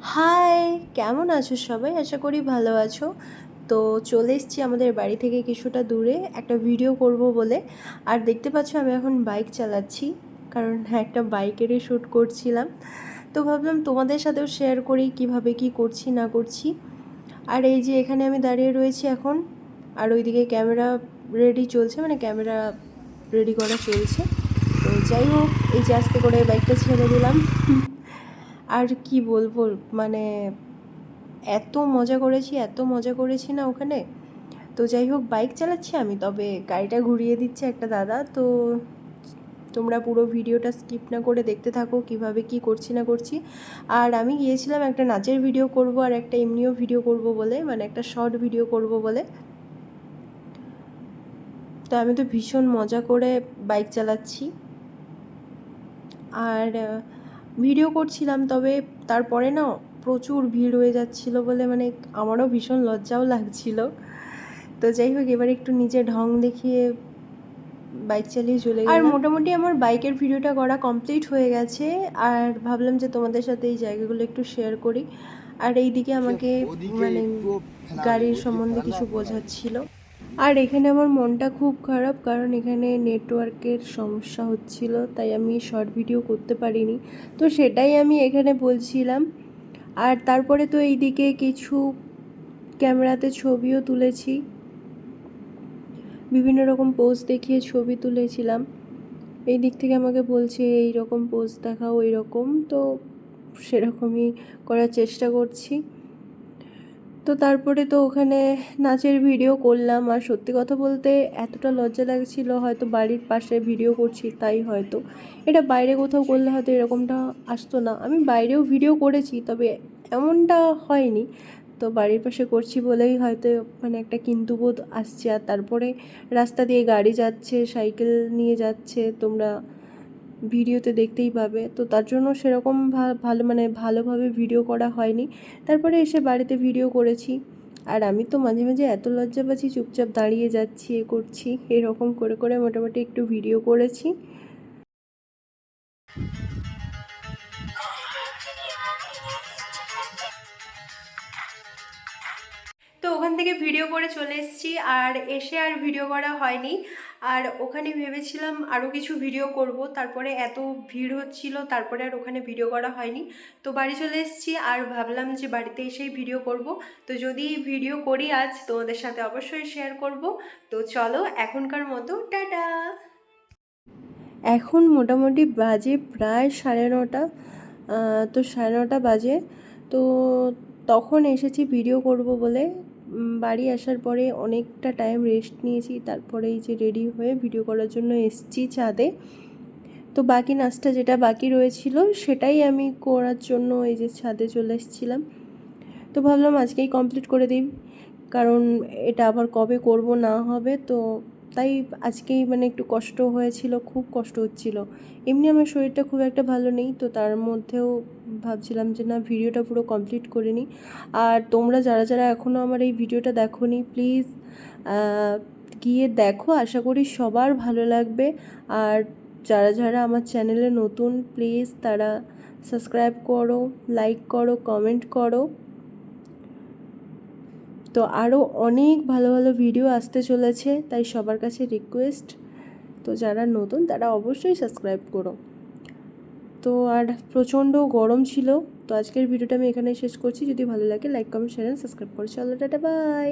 High কেমন আছো সবাই? আশা করি ভালো আছো। তো চলে এসেছি আমাদের বাড়ি থেকে কিছুটা দূরে একটা ভিডিও করব বলে। আর দেখতে পাচ্ছ আমি এখন বাইক চালাচ্ছি। কারণ হ্যাঁ একটা বাইকেরই শ্যুট করছিলাম। তো ভাবলাম তোমাদের সাথেও শেয়ার করি কীভাবে কি করছি, না করছি। আর এই যে এখানে আমি দাঁড়িয়ে রয়েছি এখন। আর ওইদিকে ক্যামেরা রেডি চলছে মানে ক্যামেরা রেডি করা চলছে। তো যাই হোক, এই যে আস্তে করে বাইকটা ছেড়ে দিলাম। আর কি বলব মানে এত মজা করেছি, এত মজা করেছি না ওখানে। তো যাই হোক, বাইক চালাচ্ছি আমি, তবে গাড়িটা ঘুরিয়ে দিচ্ছে একটা দাদা। তো তোমরা পুরো ভিডিওটা স্কিপ না করে দেখতে থাকো, কীভাবে কি করছি না করছি। আর আমি গিয়েছিলাম একটা নাচের ভিডিও করব আর একটা এমনিও ভিডিও করব বলে মানে একটা শর্ট ভিডিও করব বলে। তো আমি তো ভীষণ মজা করে বাইক চালাচ্ছি। আর ভিডিও করছিলাম তবে তারপরে না প্রচুর ভিড় হয়ে যাচ্ছিল বলে মানে আমারও ভীষণ লজ্জাও লাগছিল। তো যাই হোক এবার একটু নিজে ঢং দেখিয়ে বাইক চালিয়ে চলে আর মোটামুটি আমার বাইকের ভিডিওটা করা কমপ্লিট হয়ে গেছে আর ভাবলাম যে তোমাদের সাথে এই জায়গাগুলো একটু শেয়ার করি। আর এইদিকে আমাকে মানে গাড়ির সম্বন্ধে কিছু বোঝাচ্ছিল। আর এখানে আমার মনটা খুব খারাপ কারণ এখানে নেটওয়ার্কের সমস্যা হচ্ছিল, তাই আমি শর্ট ভিডিও করতে পারিনি। তো সেটাই আমি এখানে বলছিলাম। আর তারপরে তো এইদিকে কিছু ক্যামেরাতে ছবিও তুলেছি। বিভিন্ন রকম পোজ দেখিয়ে ছবি তুলেছিলাম। এই দিক থেকে আমাকে বলছে এই রকম পোজ দেখাও ওই রকম তো সেরকমই করার চেষ্টা করছি। তো তারপরে তো ওখানে নাচের ভিডিও করলাম। আর সত্যি কথা বলতে এতটা লজ্জা লাগছিল, হয়তো বাড়ির পাশে ভিডিও করছি তাই হয়তো। এটা বাইরে কোথাও করলে হয়তো এরকমটা আসতো না। আমি বাইরেও ভিডিও করেছি, তবে এমনটা হয়নি। তো বাড়ির পাশে করছি বলেই হয়তো মানে একটা কিন্তু বোধ আসছে। আর তারপরে রাস্তা দিয়ে গাড়ি যাচ্ছে, সাইকেল নিয়ে যাচ্ছে, তোমরা ভিডিওতে দেখতেই পাবে। তো তার জন্য সেরকম ভালো মানে ভালোভাবে ভিডিও করা হয়নি। তারপরে এসে বাড়িতে ভিডিও করেছি। আর আমি তো মাঝে মাঝে এত লজ্জা পাচ্ছি চুপচাপ দাঁড়িয়ে যাচ্ছি, এ করছি, এরকম করে করে মোটামুটি একটু ভিডিও করেছি। তো ওখান থেকে ভিডিও করে চলে এসেছি আর এসে আর ভিডিও করা হয়নি। আর ওখানে ভেবেছিলাম আরও কিছু ভিডিও করব। তারপরে এত ভিড় হচ্ছিল, তারপরে আর ওখানে ভিডিও করা হয়নি। তো বাড়ি চলে এসেছি আর ভাবলাম যে বাড়িতে এসেই ভিডিও করব। তো যদি ভিডিও করি আজ, তোমাদের সাথে অবশ্যই শেয়ার করব। তো চলো এখনকার মতো, টাটা! এখন মোটামুটি বাজে প্রায় সাড়ে নটা তো সাড়ে নটা বাজে। তো তখন এসেছি ভিডিও করব বলে। বাড়ি আসার পরে অনেকটা টাইম রেস্ট নিয়েছি, তারপরে এই যে রেডি হয়ে ভিডিও করার জন্য এসছি ছাদে। তো বাকি নাচটা যেটা বাকি রয়েছিল, সেটাই আমি করার জন্য এই যে ছাদে চলে এসেছিলাম। তো ভাবলাম আজকেই কমপ্লিট করে দিই, কারণ এটা আবার কবে করব না হবে, তো তাই আজকেই মানে একটু কষ্ট হয়েছিল, খুব কষ্ট হচ্ছিল। এমনি আমার শরীরটা খুব একটা ভালো নেই, তো তার মধ্যেও ভাবছিলাম যে না, ভিডিওটা পুরো কমপ্লিট করে নিই। আর তোমরা যারা যারা এখনও আমার এই ভিডিওটা দেখো নি প্লিজ গিয়ে দেখো। আশা করি সবার ভালো লাগবে। আর যারা যারা আমার চ্যানেলে নতুন প্লিজ তারা সাবস্ক্রাইব করো লাইক করো কমেন্ট করো। তো আরও অনেক ভালো ভালো ভিডিও আসতে চলেছে, তাই সবার কাছে রিকোয়েস্ট তো যারা নতুন, তারা অবশ্যই সাবস্ক্রাইব করো। তো আর প্রচণ্ড গরম ছিল, তো আজকের ভিডিওটা আমি এখানে শেষ করছি। যদি ভালো লাগে লাইক কমেন্ট শেয়ার সাবস্ক্রাইব করছি। চলো টাটা বাই